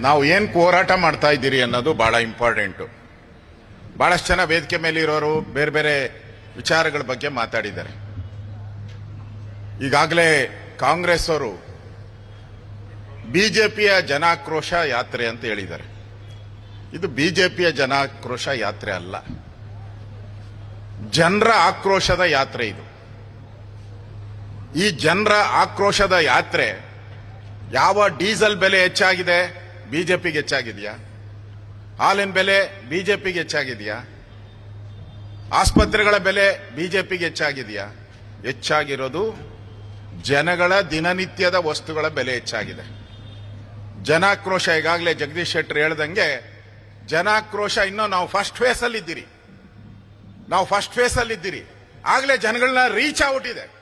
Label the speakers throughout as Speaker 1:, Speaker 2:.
Speaker 1: ನಾವು ಏನ್ ಹೋರಾಟ ಮಾಡ್ತಾ ಇದ್ದೀರಿ ಅನ್ನೋದು ಬಹಳ ಇಂಪಾರ್ಟೆಂಟು. ಬಹಳಷ್ಟು ಜನ ವೇದಿಕೆ ಮೇಲೆ ಇರೋರು ಬೇರೆ ಬೇರೆ ವಿಚಾರಗಳ ಬಗ್ಗೆ ಮಾತಾಡಿದ್ದಾರೆ. ಈಗಾಗಲೇ ಕಾಂಗ್ರೆಸ್ ಅವರು ಬಿಜೆಪಿಯ ಜನಾಕ್ರೋಶ ಯಾತ್ರೆ ಅಂತ ಹೇಳಿದ್ದಾರೆ. ಇದು ಬಿಜೆಪಿಯ ಜನಾಕ್ರೋಶ ಯಾತ್ರೆ ಅಲ್ಲ. ಜನರ ಆಕ್ರೋಶದ ಯಾತ್ರೆ ಇದು. ಈ ಜನರ ಆಕ್ರೋಶದ ಯಾತ್ರೆ ಯಾವ ಡೀಸೆಲ್ ಬೆಲೆ ಹೆಚ್ಚಾಗಿದೆ ಬಿಜೆಪಿಗೆ ಹೆಚ್ಚಾಗಿದೆಯಾ? ಹಾಲಿನ ಬೆಲೆ ಬಿಜೆಪಿಗೆ ಹೆಚ್ಚಾಗಿದೆಯಾ? ಆಸ್ಪತ್ರೆಗಳ ಬೆಲೆ ಬಿಜೆಪಿಗೆ ಹೆಚ್ಚಾಗಿದೆಯಾ? ಹೆಚ್ಚಾಗಿರೋದು ಜನಗಳ ದಿನನಿತ್ಯದ ವಸ್ತುಗಳ ಬೆಲೆ ಹೆಚ್ಚಾಗಿದೆ. ಜನಾಕ್ರೋಶ ಈಗಾಗಲೇ ಜಗದೀಶ್ ಶೆಟ್ಟರ್ ಹೇಳ್ದಂಗೆ, ಜನಾಕ್ರೋಶ ಇನ್ನೂ ನಾವು ಫಸ್ಟ್ ಫೇಸಲ್ಲಿದ್ದೀರಿ ನಾವು ಫಸ್ಟ್ ಫೇಸ್ ಅಲ್ಲಿ ಇದ್ದೀರಿ ಆಗ್ಲೇ ಜನಗಳನ್ನ ರೀಚ್ ಔಟ್ ಇದೆ.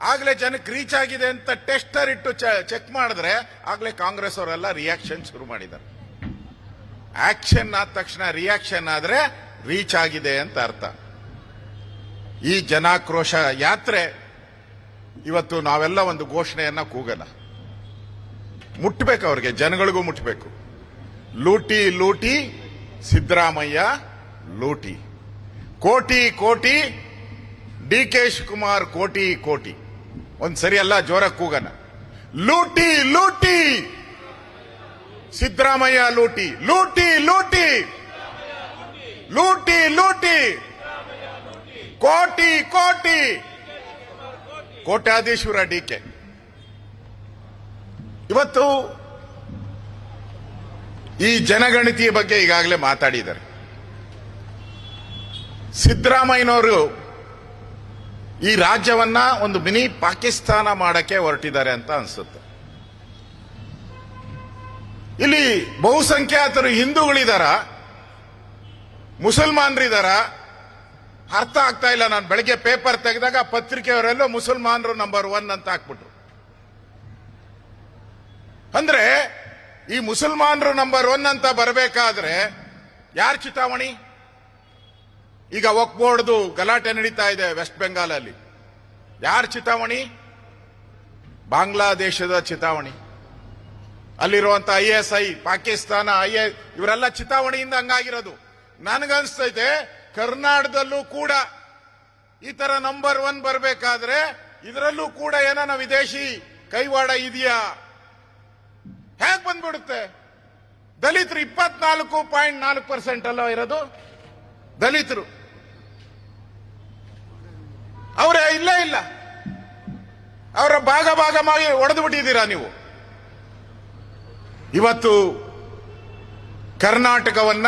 Speaker 1: ಆಗ್ಲೇ ಜನಕ್ಕೆ ರೀಚ್ ಆಗಿದೆ ಅಂತ ಟೆಸ್ಟರ್ ಇಟ್ಟು ಚೆಕ್ ಮಾಡಿದ್ರೆ ಆಗಲೇ ಕಾಂಗ್ರೆಸ್ ಅವರೆಲ್ಲ ರಿಯಾಕ್ಷನ್ ಶುರು ಮಾಡಿದ್ದಾರೆ. ಆಕ್ಷನ್ ಆದ ತಕ್ಷಣ ರಿಯಾಕ್ಷನ್ ಆದ್ರೆ ರೀಚ್ ಆಗಿದೆ ಅಂತ ಅರ್ಥ. ಈ ಜನಾಕ್ರೋಶ ಯಾತ್ರೆ ಇವತ್ತು ನಾವೆಲ್ಲ ಒಂದು ಘೋಷಣೆಯನ್ನ ಕೂಗಲ್ಲ. ಮುಟ್ಬೇಕು ಅವ್ರಿಗೆ, ಜನಗಳಿಗೂ ಮುಟ್ಬೇಕು. ಲೂಟಿ ಲೂಟಿ, ಸಿದ್ದರಾಮಯ್ಯ ಲೂಟಿ. ಕೋಟಿ ಕೋಟಿ, ಡಿ ಕೆ ಶಿವಕುಮಾರ್ ಕೋಟಿ ಕೋಟಿ. ಒಂದ್ ಸರಿ ಅಲ್ಲ ಜೋರ ಕೂಗನ ಲೂಟಿ ಲೂಟಿ! ಸಿದ್ದರಾಮಯ್ಯ ಲೂಟಿ. ಲೂಟಿ ಲೂಟಿ! ಲೂಟಿ ಲೂಟಿ! ಕೋಟಿ ಕೋಟಿ! ಕೋಟ್ಯಾಧೀಶ್ವರ ಡಿ ಕೆ. ಇವತ್ತು ಈ ಜನಗಣತಿಯ ಬಗ್ಗೆ ಈಗಾಗಲೇ ಮಾತಾಡಿದ್ದಾರೆ. ಸಿದ್ದರಾಮಯ್ಯನವರು ಈ ರಾಜ್ಯವನ್ನ ಒಂದು ಮಿನಿ ಪಾಕಿಸ್ತಾನ ಮಾಡಕ್ಕೆ ಹೊರಟಿದ್ದಾರೆ ಅಂತ ಅನ್ಸುತ್ತೆ. ಇಲ್ಲಿ ಬಹುಸಂಖ್ಯಾತರು ಹಿಂದೂಗಳಿದಾರ? ಮುಸಲ್ಮಾನರಿದಾರ? ಅರ್ಥ ಆಗ್ತಾ ಇಲ್ಲ. ನಾನು ಬೆಳಗ್ಗೆ ಪೇಪರ್ ತೆಗೆದಾಗ ಪತ್ರಿಕೆಯವರೆಲ್ಲೋ ಮುಸಲ್ಮಾನರು ನಂಬರ್ ಒನ್ ಅಂತ ಹಾಕ್ಬಿಟ್ರು. ಅಂದ್ರೆ ಈ ಮುಸಲ್ಮಾನರು ನಂಬರ್ ಒನ್ ಅಂತ ಬರಬೇಕಾದ್ರೆ ಯಾರ ಚಿತಾವಣಿ ಈಗ ವಕ್ ಬೋರ್ಡ್ದು ಗಲಾಟೆ ನಡೀತಾ ಇದೆ ವೆಸ್ಟ್ ಬೆಂಗಾಲಲ್ಲಿ. ಯಾರ ಚಿತಾವಣಿ? ಬಾಂಗ್ಲಾದೇಶದ ಚಿತಾವಣಿ. ಅಲ್ಲಿರುವಂತ I S I, Pakistan, I A, ಇವರೆಲ್ಲ ಚಿತಾವಣೆಯಿಂದ ಹಂಗಾಗಿರೋದು. ನನಗನ್ಸ್ತೈತೆ ಕರ್ನಾಟಕದಲ್ಲೂ ಕೂಡ ಈ ತರ ನಂಬರ್ ಒನ್ ಬರಬೇಕಾದ್ರೆ ಇದರಲ್ಲೂ ಕೂಡ ಏನಾನ ವಿದೇಶಿ ಕೈವಾಡ ಇದೆಯಾ? ಹೇಗೆ ಬಂದ್ಬಿಡುತ್ತೆ? ದಲಿತರು ಇಪ್ಪತ್ನಾಲ್ಕು ಪಾಯಿಂಟ್ ನಾಲ್ಕು ಪರ್ಸೆಂಟ್ ಅಲ್ಲ ಇರೋದು? ದಲಿತರು. ಅವರೇ ಇಲ್ಲೇ, ಇಲ್ಲ. ಅವರ ಭಾಗ ಭಾಗ ಮಾಡಿ ಒಡೆದು ಬಿಟ್ಟಿದ್ದೀರಾ ನೀವು? ಇವತ್ತು ಕರ್ನಾಟಕವನ್ನ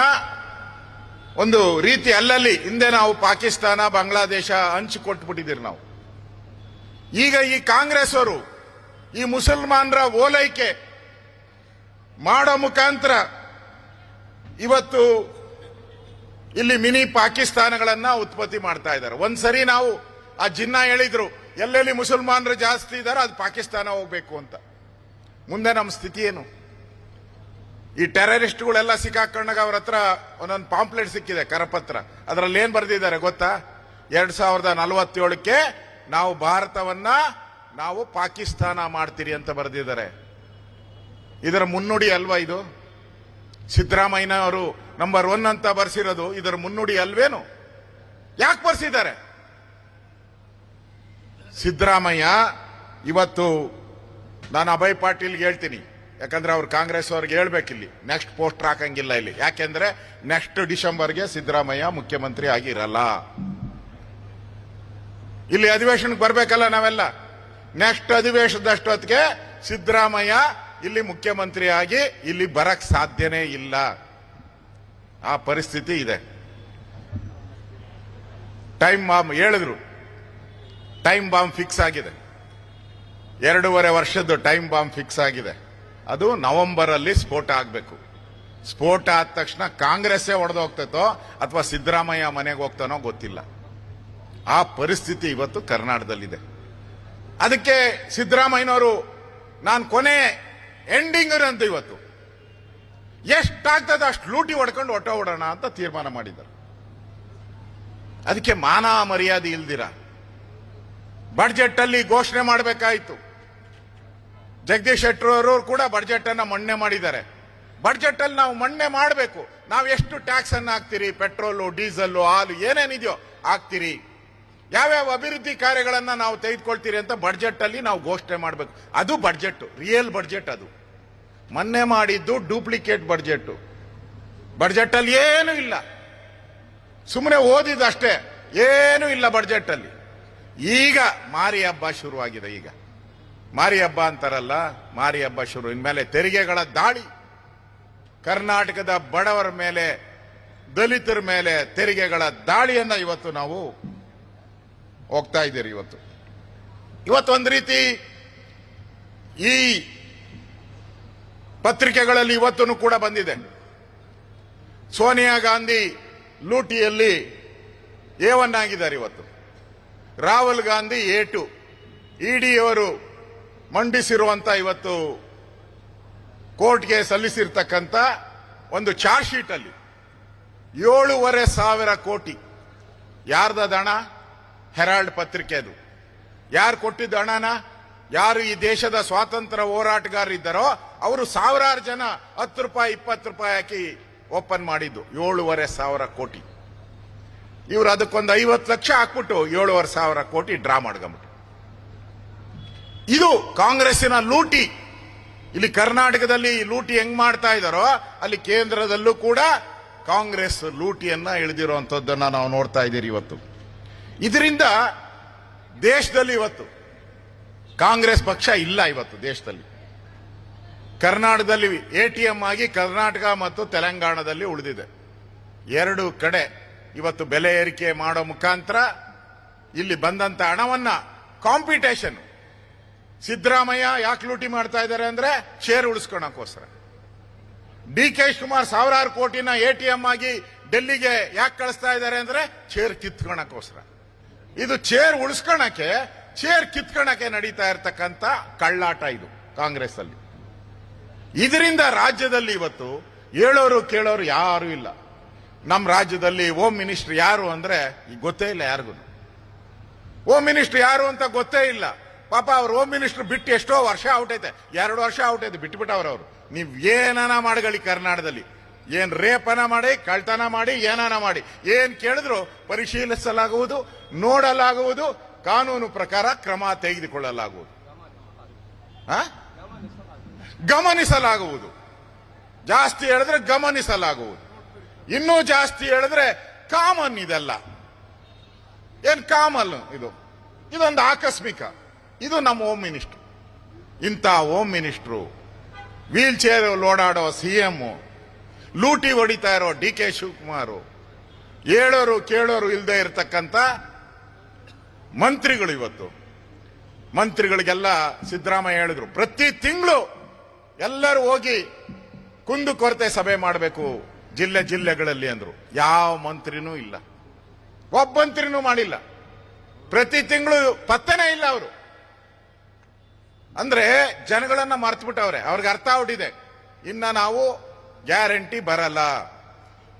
Speaker 1: ಒಂದು ರೀತಿ ಅಲ್ಲಲ್ಲಿ ಹಿಂದೆ ನಾವು ಪಾಕಿಸ್ತಾನ, ಬಾಂಗ್ಲಾದೇಶ ಹಂಚಿಕೊಟ್ಬಿಟ್ಟಿದ್ದೀರಿ ನಾವು. ಈಗ ಈ ಕಾಂಗ್ರೆಸ್ ಅವರು ಈ ಮುಸಲ್ಮಾನರ ಓಲೈಕೆ ಮಾಡೋ ಮುಖಾಂತರ ಇವತ್ತು ಇಲ್ಲಿ ಮಿನಿ ಪಾಕಿಸ್ತಾನಗಳನ್ನ ಉತ್ಪತ್ತಿ ಮಾಡ್ತಾ ಇದ್ದಾರೆ. ಒಂದ್ಸರಿ ನಾವು ಆ ಜಿನ್ನ ಹೇಳಿದ್ರು, ಎಲ್ಲೆಲ್ಲಿ ಮುಸಲ್ಮಾನರು ಜಾಸ್ತಿ ಇದ್ದಾರೆ ಅದು ಪಾಕಿಸ್ತಾನ ಹೋಗ್ಬೇಕು ಅಂತ. ಮುಂದೆ ನಮ್ಮ ಸ್ಥಿತಿ ಏನು? ಈ ಟೆರರಿಸ್ಟ್ಗಳೆಲ್ಲ ಸಿಕ್ಕಾಕೊಂಡಾಗ ಅವ್ರ ಹತ್ರ ಒಂದೊಂದು ಪಾಂಪ್ಲೆಟ್ ಸಿಕ್ಕಿದೆ, ಕರಪತ್ರ. ಅದರಲ್ಲಿ ಏನ್ ಬರೆದಿದ್ದಾರೆ ಗೊತ್ತಾ? ಎರಡ್ ಸಾವಿರದ ನಲವತ್ತೇಳಕ್ಕೆ ನಾವು ಭಾರತವನ್ನ ನಾವು ಪಾಕಿಸ್ತಾನ ಮಾಡ್ತೀರಿ ಅಂತ ಬರೆದಿದ್ದಾರೆ. ಇದರ ಮುನ್ನುಡಿ ಅಲ್ವಾ ಇದು? ಸಿದ್ದರಾಮಯ್ಯ ಅವರು ನಂಬರ್ ಒನ್ ಅಂತ ಬರ್ಸಿರೋದು ಇದರ ಮುನ್ನುಡಿ ಅಲ್ವೇನು? ಯಾಕೆ ಬರ್ಸಿದ್ದಾರೆ? ಸಿದ್ದರಾಮಯ್ಯ, ಇವತ್ತು ನಾನು ಅಭಯ್ ಪಾಟೀಲ್ಗೆ ಹೇಳ್ತೀನಿ. ಯಾಕಂದ್ರೆ ಅವ್ರು ಕಾಂಗ್ರೆಸ್ ಅವ್ರಿಗೆ ಹೇಳ್ಬೇಕಿಲ್ಲಿ. ನೆಕ್ಸ್ಟ್ ಪೋಸ್ಟ್ ಹಾಕಂಗಿಲ್ಲ ಇಲ್ಲಿ. ಯಾಕೆಂದ್ರೆ ನೆಕ್ಸ್ಟ್ ಡಿಸೆಂಬರ್ಗೆ ಸಿದ್ದರಾಮಯ್ಯ ಮುಖ್ಯಮಂತ್ರಿ ಆಗಿರಲ್ಲ. ಇಲ್ಲಿ ಅಧಿವೇಶನಕ್ಕೆ ಬರಬೇಕಲ್ಲ ನಾವೆಲ್ಲ. ನೆಕ್ಸ್ಟ್ ಅಧಿವೇಶನದಷ್ಟೊತ್ತಿಗೆ ಸಿದ್ದರಾಮಯ್ಯ ಇಲ್ಲಿ ಮುಖ್ಯಮಂತ್ರಿ ಆಗಿ ಇಲ್ಲಿ ಬರಕ್ ಸಾಧ್ಯನೇ ಇಲ್ಲ. ಆ ಪರಿಸ್ಥಿತಿ ಇದೆ. ಟೈಮ್ ಬಾಂಬ್ ಹೇಳಿದ್ರು. ಟೈಮ್ ಬಾಂಬ್ ಫಿಕ್ಸ್ ಆಗಿದೆ. ಎರಡೂವರೆ ವರ್ಷದ್ದು ಟೈಮ್ ಬಾಂಬ್ ಫಿಕ್ಸ್ ಆಗಿದೆ. ಅದು ನವೆಂಬರ್ ಅಲ್ಲಿ ಸ್ಫೋಟ ಆಗಬೇಕು. ಸ್ಫೋಟ ಆದ ತಕ್ಷಣ ಕಾಂಗ್ರೆಸ್ಸೇ ಹೋಗ್ತೈತೋ ಅಥವಾ ಸಿದ್ದರಾಮಯ್ಯ ಮನೆಗೆ ಹೋಗ್ತಾನೋ ಗೊತ್ತಿಲ್ಲ. ಆ ಪರಿಸ್ಥಿತಿ ಇವತ್ತು ಕರ್ನಾಟಕದಲ್ಲಿದೆ. ಅದಕ್ಕೆ ಸಿದ್ದರಾಮಯ್ಯನವರು, ನಾನು ಕೊನೆ ಎಂಡಿಂಗ್ ಅಂತ ಇವತ್ತು. ಎಷ್ಟಾಗ್ತದೆ ಅಷ್ಟು ಲೂಟಿ ಹೊಡ್ಕೊಂಡು ಹೊಟ್ಟೆ ಹೊಡೋಣ ಅಂತ ತೀರ್ಮಾನ ಮಾಡಿದ್ದಾರೆ. ಅದಕ್ಕೆ ಮಾನ ಮರ್ಯಾದೆ ಇಲ್ದಿರ. ಬಡ್ಜೆಟ್ ಅಲ್ಲಿ ಘೋಷಣೆ ಮಾಡಬೇಕಾಯಿತು. ಜಗದೀಶ್ ಶೆಟ್ಟರ್ ಕೂಡ ಬಡ್ಜೆಟ್ ಅನ್ನ ಮಣ್ಣೆ ಮಾಡಿದ್ದಾರೆ. ಬಡ್ಜೆಟ್ ಅಲ್ಲಿ ನಾವು ಮಣ್ಣೆ ಮಾಡಬೇಕು. ನಾವು ಎಷ್ಟು ಟ್ಯಾಕ್ಸ್ ಅನ್ನ ಹಾಕ್ತೀರಿ? ಪೆಟ್ರೋಲು, ಡೀಸೆಲ್, ಹಾಲು ಏನೇನಿದೆಯೋ ಹಾಕ್ತೀರಿ. ಯಾವ್ಯಾವ ಅಭಿವೃದ್ಧಿ ಕಾರ್ಯಗಳನ್ನು ನಾವು ತೆಗೆದುಕೊಳ್ತೀರಿ ಅಂತ ಬಡ್ಜೆಟ್ ಅಲ್ಲಿ ನಾವು ಘೋಷಣೆ ಮಾಡಬೇಕು. ಅದು ಬಡ್ಜೆಟ್ ರಿಯಲ್ ಬಡ್ಜೆಟ್ ಅದು. ಮೊನ್ನೆ ಮಾಡಿದ್ದು ಡೂಪ್ಲಿಕೇಟ್ ಬಡ್ಜೆಟ್ ಬಡ್ಜೆಟ್ ಅಲ್ಲಿ ಏನು ಇಲ್ಲ. ಸುಮ್ಮನೆ ಓದಿದಷ್ಟೇ ಏನು ಇಲ್ಲ ಬಡ್ಜೆಟ್ ಅಲ್ಲಿ. ಈಗ ಮಾರಿ ಹಬ್ಬ ಶುರುವಾಗಿದೆ ಈಗ. ಮಾರಿ ಹಬ್ಬ ಅಂತಾರಲ್ಲ, ಮಾರಿ ಹಬ್ಬ ಶುರು. ಇನ್ಮೇಲೆ ತೆರಿಗೆಗಳ ದಾಳಿ. ಕರ್ನಾಟಕದ ಬಡವರ ಮೇಲೆ, ದಲಿತರ ಮೇಲೆ ತೆರಿಗೆಗಳ ದಾಳಿಯನ್ನ ಇವತ್ತು ನಾವು ಹೋಗ್ತಾ ಇದ್ದೀರಿ ಇವತ್ತು. ಇವತ್ತು ಒಂದು ರೀತಿ ಈ ಪತ್ರಿಕೆಗಳಲ್ಲಿ ಇವತ್ತೂ ಕೂಡ ಬಂದಿದೆ. ಸೋನಿಯಾ ಗಾಂಧಿ ಲೂಟಿಯಲ್ಲಿ ಎ ಒನ್ ಆಗಿದ್ದಾರೆ ಇವತ್ತು. Rahul Gandhi A two. ED ಅವರು ಮಂಡಿಸಿರುವಂತ ಇವತ್ತು ಕೋರ್ಟ್ಗೆ ಸಲ್ಲಿಸಿರ್ತಕ್ಕಂಥ ಒಂದು ಚಾರ್ಜ್ ಶೀಟ್ ಅಲ್ಲಿ ಏಳೂವರೆ ಸಾವಿರ ಕೋಟಿ. ಯಾರ್ದ ಹಣ? ಹೆರಾಲ್ಡ್ ಪತ್ರಿಕೆ ಅದು ಯಾರು ಕೊಟ್ಟಿದ್ದ ಹಣನ? ಯಾರು ಈ ದೇಶದ ಸ್ವಾತಂತ್ರ್ಯ ಹೋರಾಟಗಾರರಿದ್ದಾರೋ ಅವರು ಸಾವಿರಾರು ಜನ ಹತ್ತು ರೂಪಾಯಿ, ಇಪ್ಪತ್ತು ರೂಪಾಯಿ ಹಾಕಿ ಓಪನ್ ಮಾಡಿದ್ದು. ಏಳುವರೆ ಸಾವಿರ ಕೋಟಿ. ಇವರು ಅದಕ್ಕೊಂದು ಐವತ್ತು ಲಕ್ಷ ಹಾಕ್ಬಿಟ್ಟು ಏಳುವರೆ ಸಾವಿರ ಕೋಟಿ ಡ್ರಾ ಮಾಡ್ಕೊಂಬಿಟ್ಟು ಇದು ಕಾಂಗ್ರೆಸ್ಸಿನ ಲೂಟಿ. ಇಲ್ಲಿ ಕರ್ನಾಟಕದಲ್ಲಿ ಲೂಟಿ ಹೆಂಗ್ ಮಾಡ್ತಾ ಇದ್ದಾರೋ, ಅಲ್ಲಿ ಕೇಂದ್ರದಲ್ಲೂ ಕೂಡ ಕಾಂಗ್ರೆಸ್ ಲೂಟಿಯನ್ನ ಇಳಿದಿರುವಂತದ್ದನ್ನ ನಾವು ನೋಡ್ತಾ ಇದ್ದೀರಿ ಇವತ್ತು. ಇದರಿಂದ ದೇಶದಲ್ಲಿ ಇವತ್ತು ಕಾಂಗ್ರೆಸ್ ಪಕ್ಷ ಇಲ್ಲ ಇವತ್ತು ದೇಶದಲ್ಲಿ. ಕರ್ನಾಟಕದಲ್ಲಿ ಎಟಿಎಂ ಆಗಿ ಕರ್ನಾಟಕ ಮತ್ತು ತೆಲಂಗಾಣದಲ್ಲಿ ಉಳಿದಿದೆ. ಎರಡು ಕಡೆ ಇವತ್ತು ಬೆಲೆ ಏರಿಕೆ ಮಾಡೋ ಮುಖಾಂತರ ಇಲ್ಲಿ ಬಂದಂತ ಹಣವನ್ನ ಕಾಂಪಿಟೇಷನ್. ಸಿದ್ದರಾಮಯ್ಯ ಯಾಕೆ ಲೂಟಿ ಮಾಡ್ತಾ ಇದ್ದಾರೆ ಅಂದ್ರೆ ಶೇರ್ ಉಳಿಸ್ಕೊಳಕೋಸ್ಕರ. ಡಿ ಕೆ ಶಿವಕುಮಾರ್ ಸಾವಿರಾರು ಕೋಟಿನ ಎಟಿಎಂ ಆಗಿ ಡೆಲ್ಲಿಗೆ ಯಾಕೆ ಕಳಿಸ್ತಾ ಇದ್ದಾರೆ ಅಂದ್ರೆ ಚೇರ್ ಕಿತ್ಕೊಳಕೋಸ್ಕರ. ಇದು ಚೇರ್ ಉಳಿಸ್ಕೊಳಕ್ಕೆ ಚೇರ್ ಕಿತ್ಕೊಳಕ್ಕೆ ನಡೀತಾ ಇರತಕ್ಕಂಥ ಕಳ್ಳಾಟ ಇದು ಕಾಂಗ್ರೆಸ್ ಅಲ್ಲಿ ಇದರಿಂದ ರಾಜ್ಯದಲ್ಲಿ ಇವತ್ತು ಹೇಳೋರು ಕೇಳೋರು ಯಾರು ಇಲ್ಲ. ನಮ್ಮ ರಾಜ್ಯದಲ್ಲಿ ಹೋಮ್ ಮಿನಿಸ್ಟರ್ ಯಾರು ಅಂದ್ರೆ ಗೊತ್ತೇ ಇಲ್ಲ ಯಾರಿಗೂ ಹೋಮ್ ಮಿನಿಸ್ಟರ್ ಯಾರು ಅಂತ ಗೊತ್ತೇ ಇಲ್ಲ. ಪಾಪ ಅವ್ರು ಹೋಮ್ ಮಿನಿಸ್ಟರ್ ಬಿಟ್ಟು ಎಷ್ಟೋ ವರ್ಷ ಔಟೈತೆ. ಎರಡು ವರ್ಷ ಔಟೈತೆ ಬಿಟ್ಬಿಟ್ಟವ್ರು ಅವರು. ನೀವು ಏನಾನ ಮಾಡಗಳಿ ಕರ್ನಾಟಕದಲ್ಲಿ. ಏನ್ ರೇಪನ ಮಾಡಿ ಕಳ್ತನ ಮಾಡಿ, ಏನಾನ ಮಾಡಿ. ಏನ್ ಕೇಳಿದ್ರು ಪರಿಶೀಲಿಸಲಾಗುವುದು, ನೋಡಲಾಗುವುದು ಕಾನೂನು ಪ್ರಕಾರ ಕ್ರಮ ತೆಗೆದುಕೊಳ್ಳಲಾಗುವುದು? ಗಮನಿಸಲಾಗುವುದು. ಜಾಸ್ತಿ ಹೇಳಿದ್ರೆ ಗಮನಿಸಲಾಗುವುದು. ಇನ್ನೂ ಜಾಸ್ತಿ ಹೇಳಿದ್ರೆ ಕಾಮನ್ ಇದೆಲ್ಲ. ಏನ್ ಕಾಮನ್ ಇದು? ಇದೊಂದು ಆಕಸ್ಮಿಕ. ಇದು ನಮ್ಮ ಹೋಮ್ ಮಿನಿಸ್ಟ್ರು. ಇಂಥ ಹೋಮ್ ಮಿನಿಸ್ಟ್ರು. ವೀಲ್ ಚೇರ್ ಓಡಾಡೋ ಸಿಎಂ ಲೂಟಿ ಹೊಡಿತಾ ಇರೋ ಡಿ ಕೆ ಶಿವಕುಮಾರ್. ಹೇಳೋರು ಕೇಳೋರು ಇಲ್ಲದೆ ಇರತಕ್ಕಂತ ಮಂತ್ರಿಗಳು ಇವತ್ತು. ಮಂತ್ರಿಗಳಿಗೆಲ್ಲ ಸಿದ್ದರಾಮಯ್ಯ ಹೇಳಿದ್ರು, ಪ್ರತಿ ತಿಂಗಳು ಎಲ್ಲರೂ ಹೋಗಿ ಕುಂದು ಕೊರತೆ ಸಭೆ ಮಾಡಬೇಕು ಜಿಲ್ಲೆ ಜಿಲ್ಲೆಗಳಲ್ಲಿ ಅಂದ್ರು. ಯಾವ ಮಂತ್ರಿನೂ ಇಲ್ಲ. ಒಬ್ಬ ಮಂತ್ರಿನೂ ಮಾಡಿಲ್ಲ. ಪ್ರತಿ ತಿಂಗಳು ಪತ್ತೆನೇ ಇಲ್ಲ ಅವರು. ಅಂದ್ರೆ ಜನಗಳನ್ನ ಮರ್ತು ಬಿಟ್ಟವ್ರೆ ಅವ್ರಿಗೆ ಅರ್ಥ ಆಗ್ಬಿಟ್ಟಿದೆ ಇನ್ನ ನಾವು ಗ್ಯಾರಂಟಿ ಬರಲ್ಲ.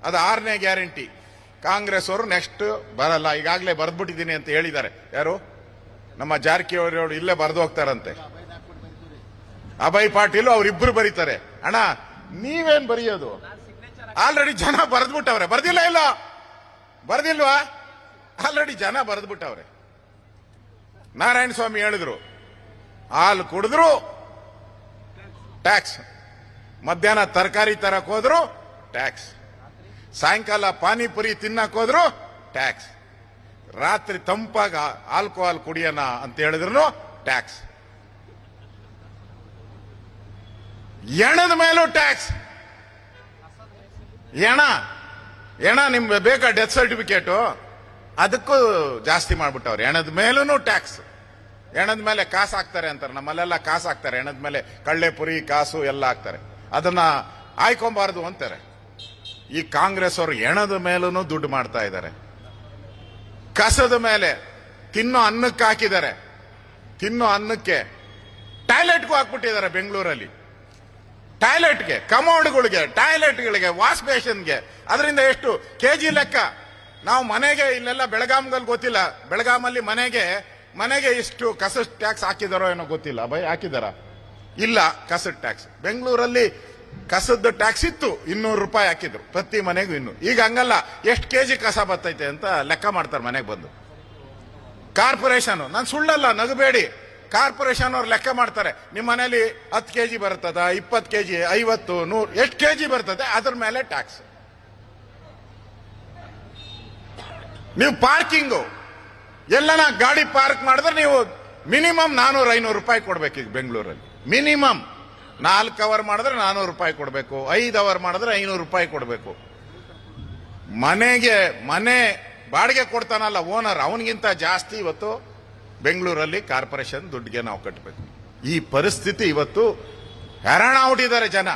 Speaker 1: ಅದು ಆರನೇ ಗ್ಯಾರಂಟಿ. ಕಾಂಗ್ರೆಸ್ ಅವರು ನೆಕ್ಸ್ಟ್ ಬರಲ್ಲ, ಈಗಾಗಲೇ ಬರೆದ್ಬಿಟ್ಟಿದ್ದೀನಿ ಅಂತ ಹೇಳಿದ್ದಾರೆ. ಯಾರು? ನಮ್ಮ ಜಾರಕಿಹೊಳಿ ಇಲ್ಲೇ ಬರೆದು ಹೋಗ್ತಾರಂತೆ. ಅಭಯ್ ಪಾಟೀಲ್ ಅವರಿಬ್ರು ಬರೀತಾರೆ. ಅಣ್ಣ, ನೀವೇನ್ ಬರೆಯೋದು? ಆಲ್ರೆಡಿ ಜನ ಬರೆದ್ಬಿಟ್ಟವ್ರೆ. ಬರ್ದಿಲ್ಲ ಇಲ್ಲ? ಬರ್ದಿಲ್ವಾ? ಆಲ್ರೆಡಿ ಜನ ಬರೆದ್ಬಿಟ್ಟವ್ರೆ. ನಾರಾಯಣ ಸ್ವಾಮಿ ಹೇಳಿದ್ರು, ಹಾಲು ಕುಡಿದ್ರು ಟ್ಯಾಕ್ಸ್ ಮಧ್ಯಾಹ್ನ ತರಕಾರಿ ತರಕ್ ಹೋದ್ರು ಟ್ಯಾಕ್ಸ್ ಸಾಯಂಕಾಲ ಪಾನಿಪುರಿ ತಿನ್ನಕ್ ಹೋದ್ರು ಟ್ಯಾಕ್ಸ್. ರಾತ್ರಿ ತಂಪಾಗ ಆಲ್ಕೋಹಾಲ್ ಕುಡಿಯೋಣ ಅಂತ ಹೇಳಿದ್ರು ಟ್ಯಾಕ್ಸ್. ಎಣದ ಮೇಲೂ ಟ್ಯಾಕ್ಸ್. ಎಣ ಎಣ ನಿಮ್ಗೆ ಬೇಕಾ ಡೆತ್ ಸರ್ಟಿಫಿಕೇಟು? ಅದಕ್ಕೂ ಜಾಸ್ತಿ ಮಾಡ್ಬಿಟ್ಟವ್ರು. ಎಣದ ಮೇಲೂ ಟ್ಯಾಕ್ಸ್. ಎಣದ ಮೇಲೆ ಕಾಸು ಹಾಕ್ತಾರೆ ಅಂತಾರೆ. ನಮ್ಮಲ್ಲೆಲ್ಲ ಕಾಸು ಹಾಕ್ತಾರೆ. ಎಣದ ಮೇಲೆ ಕಳ್ಳೆಪುರಿ ಕಾಸು ಎಲ್ಲ ಹಾಕ್ತಾರೆ. ಅದನ್ನ ಆಯ್ಕೊಬಾರ್ದು ಅಂತಾರೆ. ಈ ಕಾಂಗ್ರೆಸ್ ಅವರು ಎಣದ ಮೇಲೂ ದುಡ್ಡು ಮಾಡ್ತಾ ಇದ್ದಾರೆ. ಕಸದ ಮೇಲೆ ತಿನ್ನೋ ಅನ್ನಕ್ಕೆ ಹಾಕಿದ್ದಾರೆ. ತಿನ್ನೋ ಅನ್ನಕ್ಕೆ ಟಾಯ್ಲೆಟ್ಗೂ ಹಾಕ್ಬಿಟ್ಟಿದ್ದಾರೆ ಬೆಂಗಳೂರಲ್ಲಿ. ಟಾಯ್ಲೆಟ್ಗೆ, ಕಮೌಂಡ್ಗಳಿಗೆ, ಟಾಯ್ಲೆಟ್ಗಳಿಗೆ ವಾಶ್ ಬೇಷನ್ಗೆ. ಅದರಿಂದ ಎಷ್ಟು? ಕೆ ಜಿ ಲೆಕ್ಕ. ನಾವು ಮನೆಗೆ, ಇಲ್ಲೆಲ್ಲ ಬೆಳಗಾಮ್ಗಲ್ಲಿ ಗೊತ್ತಿಲ್ಲ. ಬೆಳಗಾಮಲ್ಲಿ ಮನೆಗೆ ಮನೆಗೆ ಇಷ್ಟು ಕಸ ಟ್ಯಾಕ್ಸ್ ಹಾಕಿದಾರೋ ಏನೋ ಗೊತ್ತಿಲ್ಲ. ಭಯ ಹಾಕಿದಾರ? ಇಲ್ಲ, ಕಸದ ಟ್ಯಾಕ್ಸ್. ಬೆಂಗಳೂರಲ್ಲಿ ಕಸದ ಟ್ಯಾಕ್ಸ್ ಇತ್ತು, ಇನ್ನೂರು ರೂಪಾಯಿ ಹಾಕಿದ್ರು. ಪ್ರತಿ ಮನೆಗೂ ಇನ್ನು. ಈಗ ಹಂಗಲ್ಲ, ಎಷ್ಟು ಕೆಜಿ ಕಸ ಬರ್ತೈತೆ ಅಂತ ಲೆಕ್ಕ ಮಾಡ್ತಾರೆ ಮನೆಗೆ ಬಂದು. ಕಾರ್ಪೊರೇಷನ್, ನಾನು ಸುಳ್ಳಲ್ಲ, ನಗಬೇಡಿ. ಕಾರ್ಪೊರೇಷನ್ ಅವ್ರು ಲೆಕ್ಕ ಮಾಡ್ತಾರೆ. ನಿಮ್ಮ ಮನೇಲಿ ಹತ್ತು ಕೆ ಜಿ ಬರ್ತದ, ಇಪ್ಪತ್ತು ಕೆ ಜಿ ಐವತ್ತು, ನೂರು, ಎಷ್ಟು ಕೆ ಜಿ ಬರ್ತದೆ, ಅದ್ರ ಮೇಲೆ ಟ್ಯಾಕ್ಸ್ ನೀವು ಪಾರ್ಕಿಂಗು, ಎಲ್ಲನ ಗಾಡಿ ಪಾರ್ಕ್ ಮಾಡಿದ್ರೆ ನೀವು ಮಿನಿಮಮ್ ನಾನೂರು ಐನೂರು ರೂಪಾಯಿ ಕೊಡ್ಬೇಕು ಈಗ ಬೆಂಗಳೂರಲ್ಲಿ. ಮಿನಿಮಮ್. ನಾಲ್ಕು ಅವರ್ ಮಾಡಿದ್ರೆ ನಾನೂರು ರೂಪಾಯಿ ಕೊಡಬೇಕು. ಐದು ಅವರ್ ಮಾಡಿದ್ರೆ ಐನೂರು ರೂಪಾಯಿ ಕೊಡಬೇಕು. ಮನೆಗೆ, ಮನೆ ಬಾಡಿಗೆ ಕೊಡ್ತಾನಲ್ಲ ಓನರ್, ಅವನಿಗಿಂತ ಜಾಸ್ತಿ ಇವತ್ತು ಬೆಂಗಳೂರಲ್ಲಿ ಕಾರ್ಪೊರೇಷನ್ ದುಡ್ಡಿಗೆ ನಾವು ಕಟ್ಟಬೇಕು ಈ ಪರಿಸ್ಥಿತಿ ಇವತ್ತು ಹೆರಾಣ ಹುಟ್ಟಿದ್ದಾರೆ ಜನ.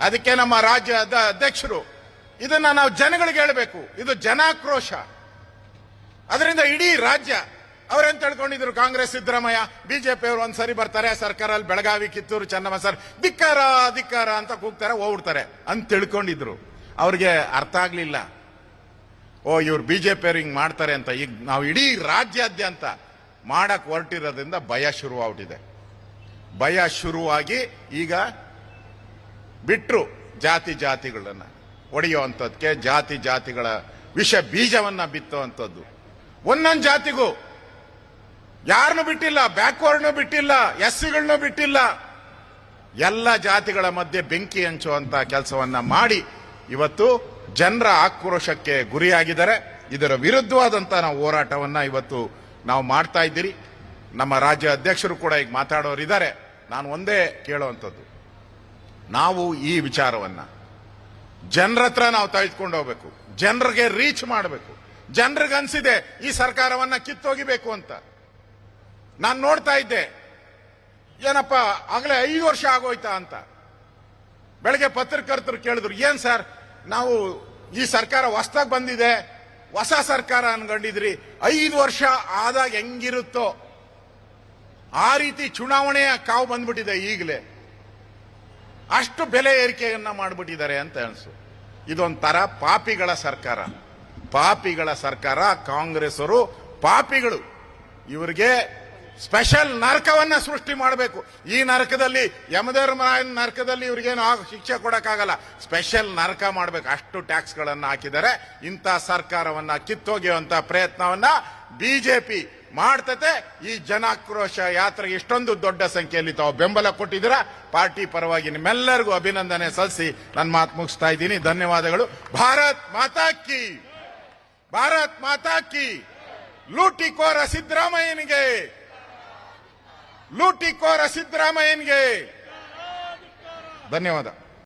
Speaker 1: ಅದಕ್ಕೆ ನಮ್ಮ ರಾಜ್ಯದ ಅಧ್ಯಕ್ಷರು, ಇದನ್ನ ನಾವು ಜನಗಳಿಗೆ ಹೇಳಬೇಕು. ಇದು ಜನಾಕ್ರೋಶ. ಅದರಿಂದ ಇಡೀ ರಾಜ್ಯ ಅವರೇನ್ ತಿಳ್ಕೊಂಡಿದ್ರು? ಕಾಂಗ್ರೆಸ್ ಸಿದ್ದರಾಮಯ್ಯ, ಬಿಜೆಪಿ ಅವರು ಒಂದ್ಸರಿ ಬರ್ತಾರೆ ಸರ್ಕಾರಲ್ಲಿ ಬೆಳಗಾವಿ, ಕಿತ್ತೂರು, ಚೆನ್ನಮ್ಮ ಸರ್, ಧಿಕ್ಕಾರ ಧಿಕ್ಕಾರ ಅಂತ ಕೂಗ್ತಾರೆ ಹೋಗ್ಬಿಡ್ತಾರೆ ಅಂತ ತಿಳ್ಕೊಂಡಿದ್ರು. ಅವ್ರಿಗೆ ಅರ್ಥ ಆಗ್ಲಿಲ್ಲ. ಓ, ಇವ್ರು ಬಿಜೆಪಿ ಅವ್ರು ಹಿಂಗ್ ಮಾಡ್ತಾರೆ ಅಂತ, ಈಗ ನಾವು ಇಡೀ ರಾಜ್ಯಾದ್ಯಂತ ಮಾಡಕ್ ಹೊರಟಿರೋದ್ರಿಂದ ಭಯ ಶುರುವಾಗ್ಬಿಟ್ಟಿದೆ. ಭಯ ಶುರುವಾಗಿ ಈಗ ಬಿಟ್ರು ಜಾತಿ ಜಾತಿಗಳನ್ನ ಅಂಥದ್ಕೆ ಜಾತಿ ಜಾತಿಗಳ ವಿಷ ಬೀಜವನ್ನ ಬಿತ್ತುವಂಥದ್ದು. ಒಂದೊಂದು ಜಾತಿಗೂ ಯಾರನ್ನು ಬಿಟ್ಟಿಲ್ಲ ಬ್ಯಾಕ್ವರ್ಡ್ನೂ ಬಿಟ್ಟಿಲ್ಲ ಎಸ್ ಸಿಗಳನ್ನೂ ಬಿಟ್ಟಿಲ್ಲ. ಎಲ್ಲ ಜಾತಿಗಳ ಮಧ್ಯೆ ಬೆಂಕಿ ಹಂಚುವಂತ ಕೆಲಸವನ್ನ ಮಾಡಿ ಇವತ್ತು ಜನರ ಆಕ್ರೋಶಕ್ಕೆ ಗುರಿಯಾಗಿದ್ದಾರೆ. ಇದರ ವಿರುದ್ಧವಾದಂತ ನಾವು ಹೋರಾಟವನ್ನ ಇವತ್ತು ನಾವು ಮಾಡ್ತಾ ಇದ್ದೀರಿ. ನಮ್ಮ ರಾಜ್ಯ ಅಧ್ಯಕ್ಷರು ಕೂಡ ಈಗ ಮಾತಾಡೋರಿದ್ದಾರೆ. ನಾನು ಒಂದೇ ಕೇಳುವಂಥದ್ದು. ನಾವು ಈ ವಿಚಾರವನ್ನ ಜನರ ಹತ್ರ ನಾವು ತೆಗೆದುಕೊಂಡು ಹೋಗ್ಬೇಕು. ಜನರಿಗೆ ರೀಚ್ ಮಾಡಬೇಕು. ಜನರಿಗೆ ಅನ್ಸಿದೆ ಈ ಸರ್ಕಾರವನ್ನ ಕಿತ್ತೋಗಿಬೇಕು ಅಂತ. ನಾನು ನೋಡ್ತಾ ಇದ್ದೆ. ಏನಪ್ಪ, ಆಗಲೇ ಐದು ವರ್ಷ ಆಗೋಯ್ತಾ ಅಂತ. ಬೆಳಗ್ಗೆ ಪತ್ರಕರ್ತರು ಕೇಳಿದ್ರು, ಏನ್ ಸರ್, ನಾವು ಈ ಸರ್ಕಾರ ಹೊಸದಾಗಿ ಬಂದಿದೆ, ಹೊಸ ಸರ್ಕಾರ ಅನ್ಕೊಂಡಿದ್ರಿ, ಐದು ವರ್ಷ ಆದಾಗ ಹೆಂಗಿರುತ್ತೋ. ಆ ರೀತಿ ಚುನಾವಣೆಯ ಕಾವು ಬಂದ್ಬಿಟ್ಟಿದೆ ಈಗಲೇ. ಅಷ್ಟು ಬೆಲೆ ಏರಿಕೆಯನ್ನ ಮಾಡಿಬಿಟ್ಟಿದ್ದಾರೆ ಅಂತ ಅನ್ಸು. ಇದೊಂಥರ ಪಾಪಿಗಳ ಸರ್ಕಾರ. ಪಾಪಿಗಳ ಸರ್ಕಾರ ಕಾಂಗ್ರೆಸ್ಸರು ಪಾಪಿಗಳು. ಇವರಿಗೆ ಸ್ಪೆಷಲ್ ನರಕವನ್ನ ಸೃಷ್ಟಿ ಮಾಡಬೇಕು. ಈ ನರಕದಲ್ಲಿ ಯಮಧರ್ಮರಾಯನ ನರಕದಲ್ಲಿ ಇವ್ರಿಗೇನು ಶಿಕ್ಷೆ ಕೊಡೋಕ್ಕಾಗಲ್ಲ. ಸ್ಪೆಷಲ್ ನರಕ ಮಾಡಬೇಕು. ಅಷ್ಟು ಟ್ಯಾಕ್ಸ್ ಗಳನ್ನ ಹಾಕಿದ್ದಾರೆ. ಇಂಥ ಸರ್ಕಾರವನ್ನ ಕಿತ್ತೊಗೆಯುವಂತ ಪ್ರಯತ್ನವನ್ನ ಬಿಜೆಪಿ ಮಾಡ್ತತೆ. ಈ ಜನಾಕ್ರೋಶ ಯಾತ್ರೆಗೆ ಇಷ್ಟೊಂದು ದೊಡ್ಡ ಸಂಖ್ಯೆಯಲ್ಲಿ ತಾವು ಬೆಂಬಲ ಕೊಟ್ಟಿದ್ದೀರ? ಪಾರ್ಟಿ ಪರವಾಗಿ ನಿಮ್ಮೆಲ್ಲರಿಗೂ ಅಭಿನಂದನೆ ಸಲ್ಲಿಸಿ ನನ್ನ ಮಾತು ಮುಗಿಸ್ತಾ ಇದ್ದೀನಿ. ಧನ್ಯವಾದಗಳು. ಭಾರತ್ ಮಾತಾ ಕಿ! ಭಾರತ್ ಮಾತಾ ಕಿ! ಲೂಟಿಕೋರ ಸಿದ್ದರಾಮಯ್ಯನಿಗೆ! ಲೂಟಿಕೋರ ಸಿದ್ದರಾಮಯ್ಯನಿಗೆ ಧನ್ಯವಾದ.